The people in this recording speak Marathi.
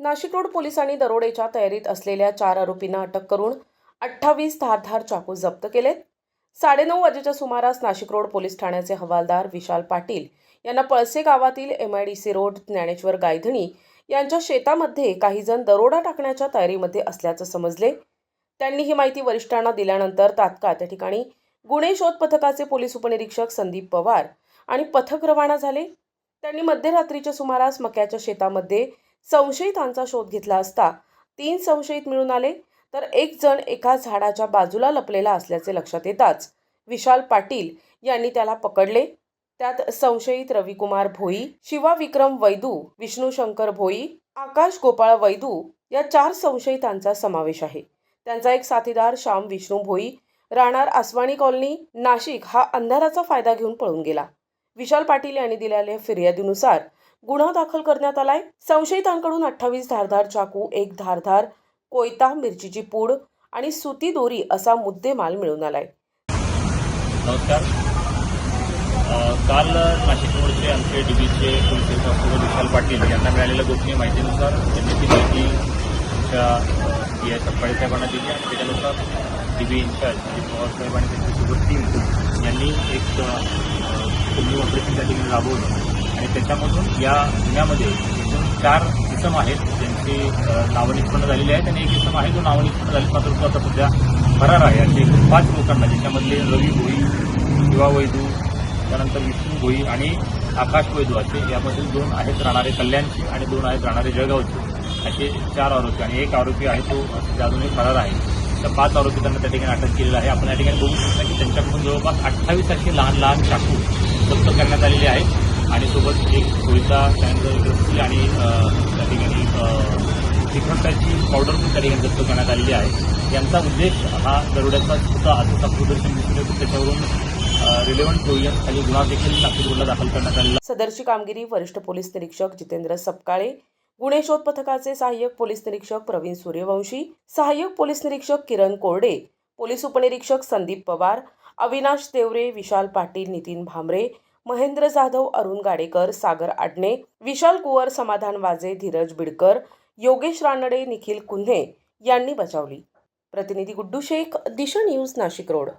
नाशिक रोड पोलिसांनी दरोडेच्या तयारीत असलेल्या चार आरोपींना अटक करून अठ्ठावीस धारधार चाकू जप्त केलेत. साडेनऊ वाजेच्या सुमारास नाशिक रोड पोलीस ठाण्याचे हवालदार विशाल पाटील यांना पळसे गावातील M I D C road Dnyaneshwar Gaidhani यांच्या शेतामध्ये काही जण दरोडा टाकण्याच्या तयारीमध्ये असल्याचं समजले. त्यांनी ही माहिती वरिष्ठांना दिल्यानंतर तात्काळ त्या ठिकाणी गुन्हे शोध पथकाचे पोलीस उपनिरीक्षक संदीप पवार आणि पथक रवाना झाले. त्यांनी मध्यरात्रीच्या सुमारास मक्याच्या शेतामध्ये संशयितांचा शोध घेतला असता तीन संशयित मिळून आले तर एक जण एका झाडाच्या बाजूला लपलेला असल्याचे लक्षात येताच विशाल पाटील यांनी त्याला पकडले. त्यात संशयित रविकुमार भोई शिवा विक्रम वैदू विष्णू शंकर भोई आकाश गोपाळ वैदू या चार संशयितांचा समावेश आहे. त्यांचा एक साथीदार श्याम विष्णू भोई राहणार आसवाणी कॉलनी नाशिक हा अंधाराचा फायदा घेऊन पळून गेला. विशाल पाटील यांनी दिलेल्या फिर्यादीनुसार गुन्हा दाखल करण्यात आलाय. संशयितांकडून अठ्ठावीस धारधार चाकू एक धारधार कोयता मिरचीची पूड आणि सुती दोरी असा मुद्देमाल मिळून आलाय. नमस्कार. काल नाशिक रोडचे आमचे डीबीचे पोलीस ऑफिसर विशाल पाटील यांना मिळालेल्या गोपनीय माहितीनुसार त्यांनी ती माहिती आमच्या पी आय सपकाळे साहेबांना दिली आणि त्याच्यानुसार डीबी इन्चार्ज अजित पवार साहेब आणि त्यांच्यासोबत टीम यांनी एक कुंभी ऑपरेशन त्या ठिकाणी राबवलं. आणि त्याच्यामधून या गुन्ह्यामध्ये एकूण चार इसम आहेत ज्यांची अ, नावं निष्पन्न झालेली आहेत. आणि एक इसम आहे जो नावं निष्पन्न झाली मात्र तो आता सध्या फरार आहे. असे एकूण पाच लोकांना ज्याच्यामधले रवी भोई शिवा वैदू त्यानंतर विष्णू भोई आणि आकाश वैदू असे यामधील दोन आहेत राहणारे कल्याणचे आणि दोन आहेत राहणारे जळगावचे. असे चार आरोपी आणि एक आरोपी आहे तो सध्या अजूनही फरार आहे. तर पाच आरोपी त्यांना त्या ठिकाणी अटक केलेला आहे. आपण या ठिकाणी बघू शकता की त्यांच्याकडून जवळपास अठ्ठावीस असे लहान लहान चाकू जप्त करण्यात आलेले आहेत. आणि सोबत एक कोयता त्यानंतर एक आणि त्या ठिकाणी श्रीखंडाची पावडर पण त्या ठिकाणी जप्त करण्यात आलेली आहे. यांचा उद्देश हा दरोड्याचा होता असं प्रदर्शन दिसून येतं. त्याच्यावरून रिलेव्हंट प्रोव्हिजन खाली गुन्हा देखील नागपूर दाखल करण्यात आलेला सदरची कामगिरी वरिष्ठ पोलीस निरीक्षक जितेंद्र सपकाळे गुन्हे शोध पथकाचे सहाय्यक पोलीस निरीक्षक प्रवीण सूर्यवंशी सहाय्यक पोलीस निरीक्षक किरण कोरडे पोलीस उपनिरीक्षक संदीप पवार अविनाश देवरे विशाल पाटील नितीन भामरे महेंद्र जाधव अरुण गाडेकर सागर आडणे विशाल कुवर समाधान वाजे धीरज बिडकर योगेश रानडे निखिल कुन्हे यांनी बचावली प्रतिनिधी गुड्डू शेख दिशा न्यूज नाशिक रोड.